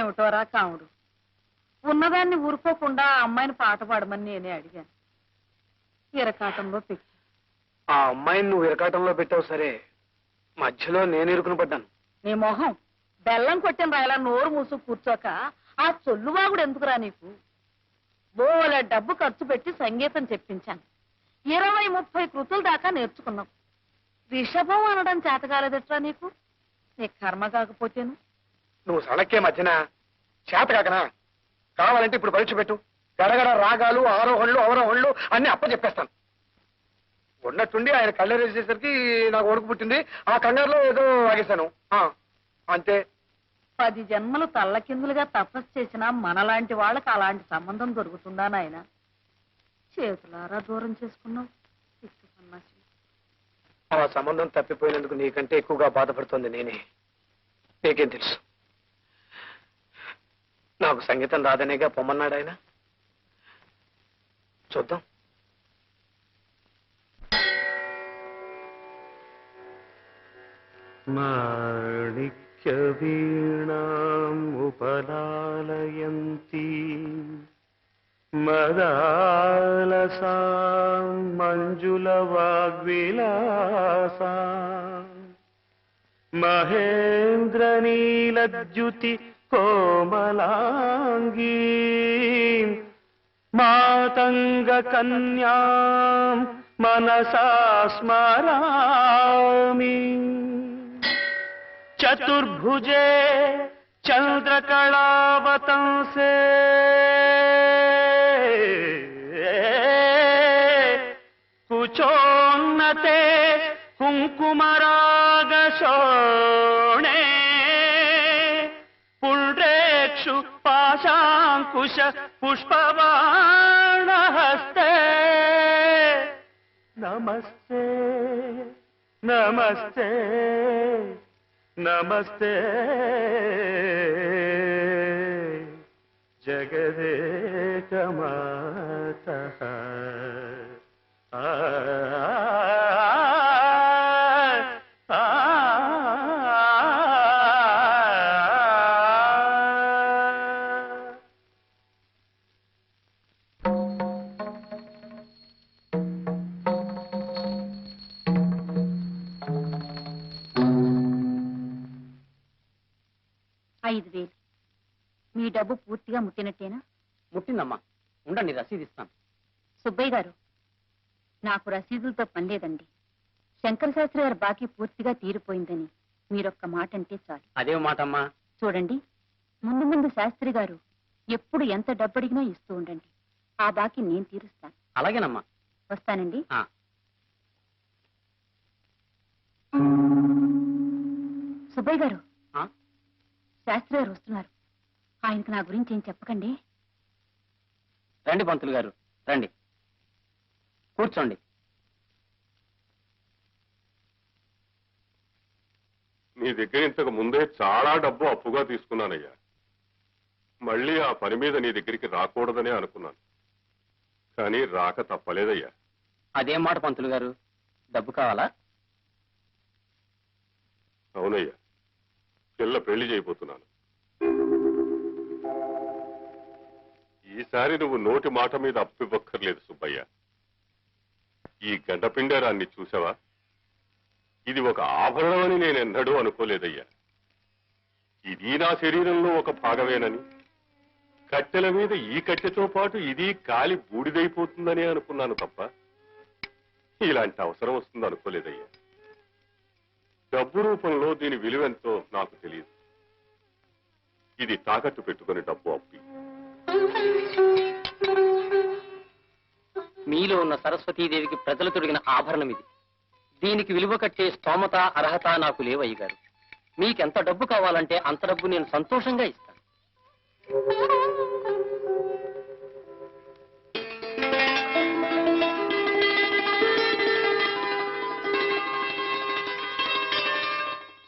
ఏమిటోరా కాముడు. ఉన్నదాన్ని ఊరుకోకుండా ఆ అమ్మాయిని పాట పాడమని నేనే అడిగాను. ఇరకాటంలో పెట్టి. ఆ అమ్మాయిని నువ్వు ఇరకాటంలో పెట్టావు సరే. మధ్యలో నేను ఇరుకుని పడ్డాను. నీ మొహం బెల్లం కొట్టిన రాయలా నోరు మూసు కూర్చోక ఆ చొల్లువాగుడు ఎందుకురా నీకు? బోల డబ్బు ఖర్చు పెట్టి సంగీతం చెప్పించాను. ఇరవై ముప్పై కృతుల దాకా నేర్చుకున్నాం. రిషభం అనడం చేతకాలేదట్రా నీకు? నీ కర్మ కాకపోతేను. నువ్వు సడక్కే మధ్యన చేత కాకనా? కావాలంటే ఇప్పుడు పరీక్ష పెట్టు. గడగడ రాగాలు ఆరోహణలు అవరోహణలు అన్ని అప్ప చెప్పేస్తాను ఉన్నట్టుండి ఆయన కళ్ళేసేసరికి నాకు వణుకు పుట్టింది. ఆ కంగారులో ఏదో ఆగేశాను. ఆ, అంతే. పది జన్మలు తల్లకిందులుగా తపస్సు చేసినా మనలాంటి వాళ్ళకి అలాంటి సంబంధం దొరుకుతుందా నాయన? చేతులారా దూరం చేసుకున్నావు. ఆ సంబంధం తప్పిపోయినందుకు నీకంటే ఎక్కువగా బాధపడుతోంది నేనే. నీకేం తెలుసు? నాకు సంగీతం రాదనేగా పొమ్మన్నాడు ఆయన. చూద్దాం. మాణిక్య వీణాం ఉపలాలయంతి. మదాలసా మంజుల వాగ్విలాసా. మహేంద్రనీలద్యుతి मातंग कन्या मनसा स्मरा चतुर्भुजे चन्द्रकलावतंसे कुचोन्नते పాశాంకుశ పుష్పవాణహస్తే నమస్తే నమస్తే నమస్తే జగదేకమాత ఐదు శాస్త్రి గారి బాకీ పూర్తిగా తీరిపోయిందని మీరొక్క మాట అంటే చాలు. అదే మాటమ్మా. చూడండి ముందు ముందు శాస్త్రి గారు ఎప్పుడు ఎంత డబ్బు అడిగినా ఇస్తూ ఉండండి. ఆ బాకీ నేను తీరుస్తాను. అలాగేనమ్మా. వస్తానండి. ఆ. సుబ్బయ్య గారు. ఆ? శాస్త్రి గారు వస్తున్నారు. ఆయనకు నా గురించి ఏం చెప్పకండి. రండి పంతులు గారు రండి. కూర్చోండి. నీ దగ్గర ఇంతకు ముందే చాలా డబ్బు అప్పుగా తీసుకున్నానయ్యా. మళ్ళీ ఆ పని మీద నీ దగ్గరికి రాకూడదనే అనుకున్నాను. కానీ రాక తప్పలేదయ్యా. అదేం మాట పంతులు గారు. డబ్బు కావాలా? అవునయ్యా. పిల్ల పెళ్ళి చేయబోతున్నాను. ఈసారి నువ్వు నోటి మాట మీద అప్పు ఇవ్వక్కర్లేదు సుబ్బయ్య. ఈ గండపిండారాన్ని చూసావా? ఇది ఒక ఆభరణం అని నేను ఎన్నడూ అనుకోలేదయ్యా. ఇది నా శరీరంలో ఒక భాగమేనని. కట్టెల మీద ఈ కట్టెతో పాటు ఇది కాలి బూడిదైపోతుందని అనుకున్నాను తప్ప ఇలాంటి అవసరం వస్తుంది అనుకోలేదయ్యా. డబ్బు రూపంలో దీని విలువెంతో నాకు తెలియదు. ఇది తాకట్టు పెట్టుకుని డబ్బు అప్పి. మీలో ఉన్న సరస్వతీదేవికి ప్రజలు తొడిగిన ఆభరణం ఇది. దీనికి విలువ కట్టే స్తోమత అర్హత నాకు లేవయ్య గారు. మీకెంత డబ్బు కావాలంటే అంత డబ్బు నేను సంతోషంగా ఇస్తాను.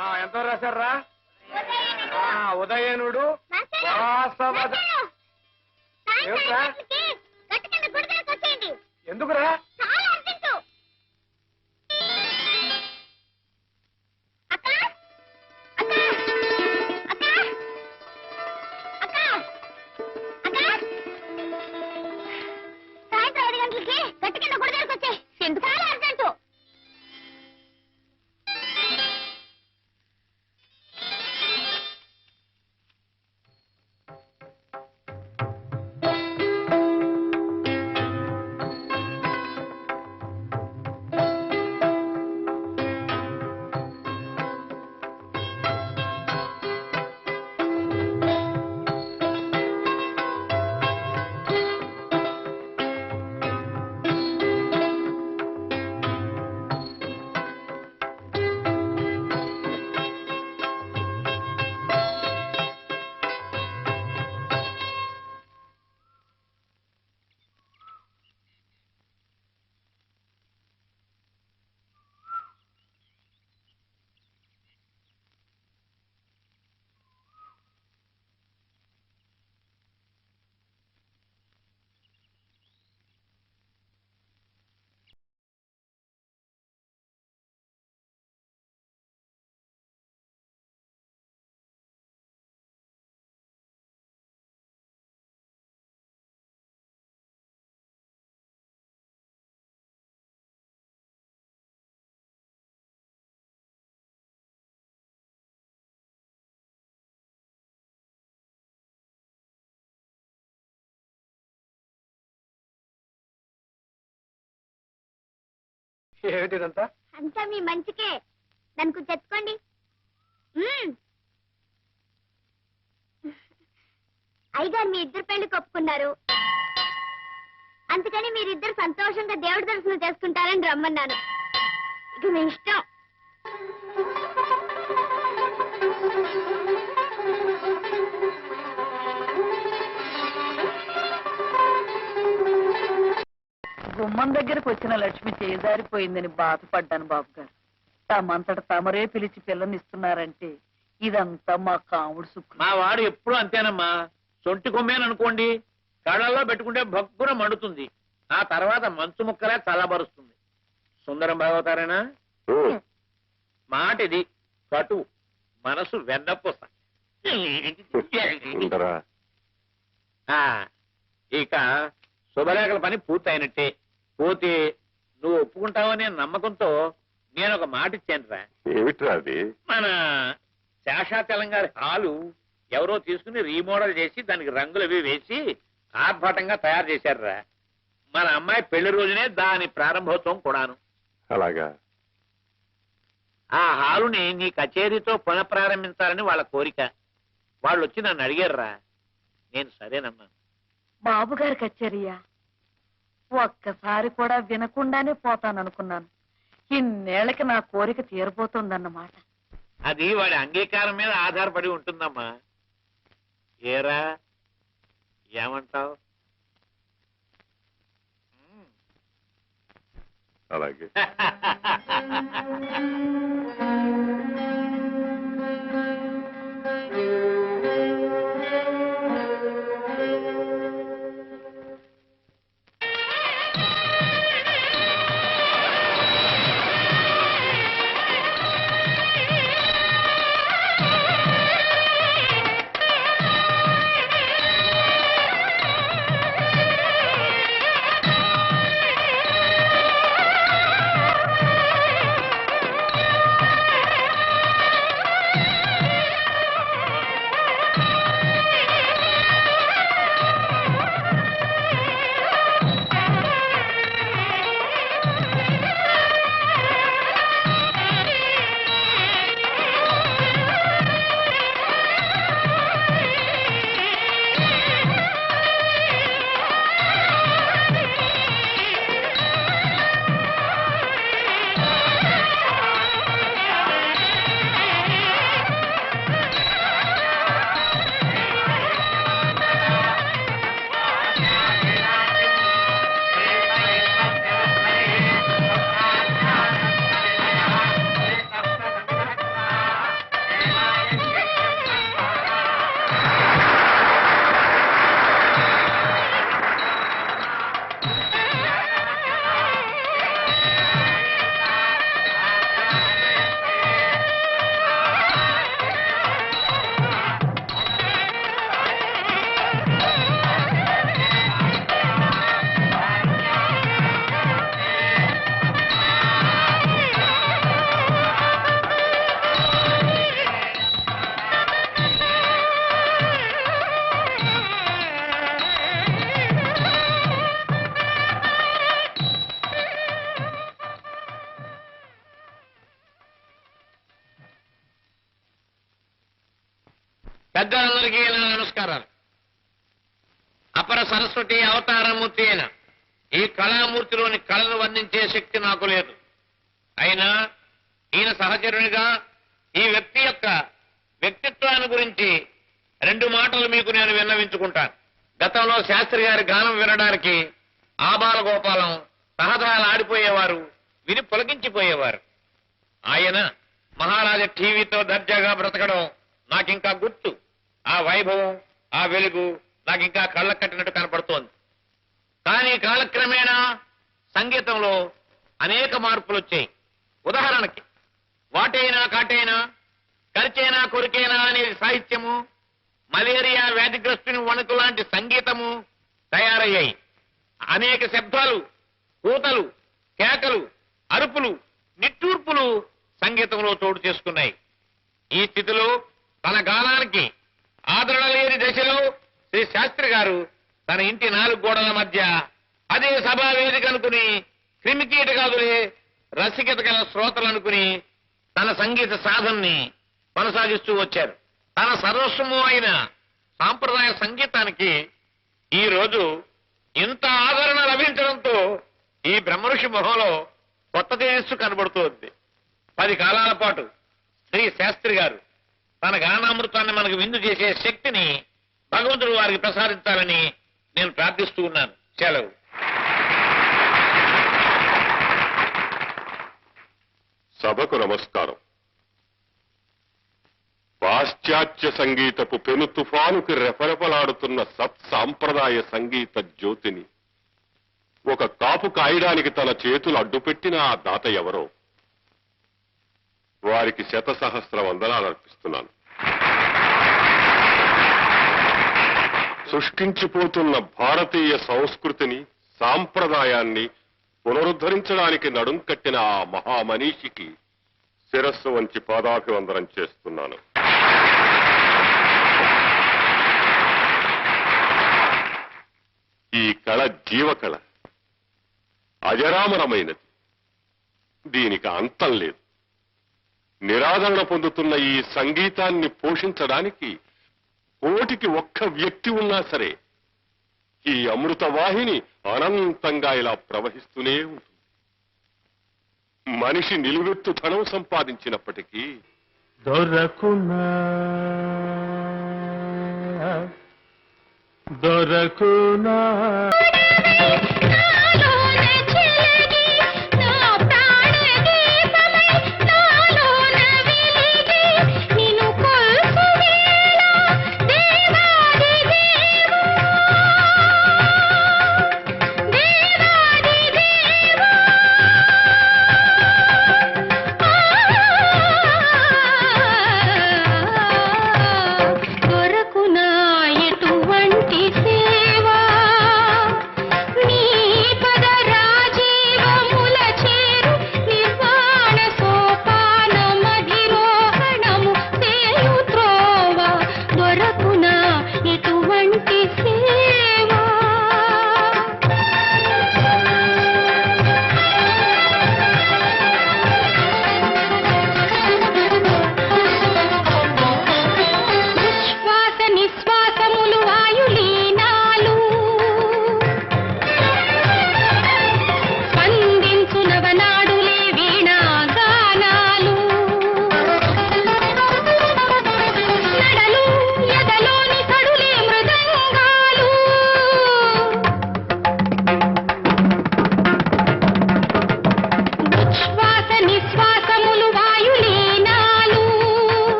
ఆ, ఎంతో రాశారా? ఆ, ఉదయనుడు వాసవద ఏమిట్రా? ఏమిటిదంతా అంతా మీ మంచికే. దానికి చెప్పుకోండి మ్మ్. అయ్యగారు మీ ఇద్దరు పెళ్ళి కొప్పుకున్నారు. అందుకని మీరిద్దరు సంతోషంగా దేవుడి దర్శనం చేసుకుంటారని రమ్మన్నాను. ఇక మీ ఇష్టం. గుమ్మం దగ్గరకు వచ్చిన లక్ష్మి చేజారిపోయిందని బాధపడ్డాను బాబు గారు తమంతట తమరే పిలిచి పిల్లనిస్తున్నారంటే ఇదంతా మా కాముడు సుఖం. మా వాడు ఎప్పుడు అంతేనమ్మా. సొంటి కొమ్మేననుకోండి కళ్ళల్లో పెట్టుకుంటే భక్కున మండుతుంది. ఆ తర్వాత మంచు ముక్కలే చల్లబరుస్తుంది. సుందరం బాగవుతారేనా ఉమ్, మాట ఇది కటు మనసు వెన్నపూస. ఇక శుభలేఖల పని పూర్తయినట్టే. పోతే నువ్వు ఒప్పుకుంటావనే నమ్మకంతో నేను ఒక మాట ఇచ్చానురా. ఏమిట్రా అది? మన శేషాచలం గారి హాలు ఎవరో తీసుకుని రీమోడల్ చేసి దానికి రంగులు అవి వేసి ఆర్భాటంగా తయారు చేశారురా. మన అమ్మాయి పెళ్ళి రోజునే దాని ప్రారంభోత్సవం కూడాను. అలాగా? ఆ హాలుని నీ కచేరీతో పునఃప్రారంభించాలని వాళ్ళ కోరిక. వాళ్ళు వచ్చి నన్ను అడిగారురా. నేను సరేనమ్మా. బాబు గారి కచేరియా? ఒక్కసారి కూడా వినకుండానే పోతాననుకున్నాను. ఇన్నేళ్ళకి నా కోరిక తీరబోతోందన్నమాట అది వాడి అంగీకారం మీద ఆధారపడి ఉంటుందమ్మా. ఏరా? ఏమంటావు? అలాగే. అపర అవతారమూర్తి అయిన ఈ కళామూర్తిలోని కళను వర్ణించే శక్తి నాకు లేదు. అయినా ఈయన సహచరునిగా ఈ వ్యక్తి యొక్క వ్యక్తిత్వాన్ని గురించి రెండు మాటలు మీకు నేను విన్నవించుకుంటాను. గతంలో శాస్త్రి గారి గానం వినడానికి ఆబాల గోపాలం సహదాలు ఆడిపోయేవారు విని పులకించిపోయేవారు. ఆయన మహారాజా టీవీతో దర్జాగా బ్రతకడం నాకింకా గుర్తు. ఆ వైభవం ఆ వెలుగు నాకు ఇంకా కళ్ళ కట్టినట్టు కనపడుతోంది. కానీ కాలక్రమేణా సంగీతంలో అనేక మార్పులు వచ్చాయి. ఉదాహరణకి వాటైనా కాటైనా కరిచైనా కొరికైనా అనే సాహిత్యము మలేరియా వ్యాధిగ్రస్తుని వణుకు లాంటి సంగీతము తయారయ్యాయి. అనేక శబ్దాలు కూతలు కేకలు అరుపులు నిట్టూర్పులు సంగీతంలో చోటు చేసుకున్నాయి. ఈ స్థితిలో తన గానానికి ఆదరణ లేని దశలో శ్రీ శాస్త్రి గారు తన ఇంటి నాలుగు గోడల మధ్య అదే సభా వేదిక అనుకుని క్రిమికీటకాదులే రసికత గల శ్రోతలు అనుకుని తన సంగీత సాధనని కొనసాగిస్తూ వచ్చారు. తన సర్వస్వము అయిన సాంప్రదాయ సంగీతానికి ఈ రోజు ఇంత ఆదరణ లభించడంతో ఈ బ్రహ్మఋషి మొహంలో కొత్త తేజస్సు కనబడుతోంది. పది కాలాల పాటు శ్రీ శాస్త్రి గారు తన గానామృతాన్ని మనకు విందు చేసే శక్తిని భగవంతుడు వారికి ప్రసాదించాలని నేను ప్రార్థిస్తూ ఉన్నాను. సెలవు. సభకు నమస్కారం. పాశ్చాత్య సంగీతపు పెను తుఫానుకి రెపరెపలాడుతున్న సత్ సాంప్రదాయ సంగీత జ్యోతిని ఒక కాపు కాయడానికి తన చేతులు అడ్డుపెట్టిన ఆ దాత ఎవరో వారికి శత సహస్ర వందనాలు అర్పిస్తున్నాను. సృష్టించిపోతున్న భారతీయ సంస్కృతిని సాంప్రదాయాన్ని పునరుద్ధరించడానికి నడుం కట్టిన ఆ మహామనీషికి శిరస్సు వంచి పాదాభివందనం చేస్తున్నాను. ఈ కళ జీవకళ. అజరామరమైనది. దీనికి అంతం లేదు. నిరాదరణ పొందుతున్న ఈ సంగీతాన్ని పోషించడానికి కోటికి ఒక్క వ్యక్తి ఉన్నా సరే ఈ అమృత వాహిని అనంతంగా ఇలా ప్రవహిస్తూనే ఉంటుంది. మనిషి నిలువెత్తు ధనం సంపాదించినప్పటికీ దొరకునా? దొరకునా?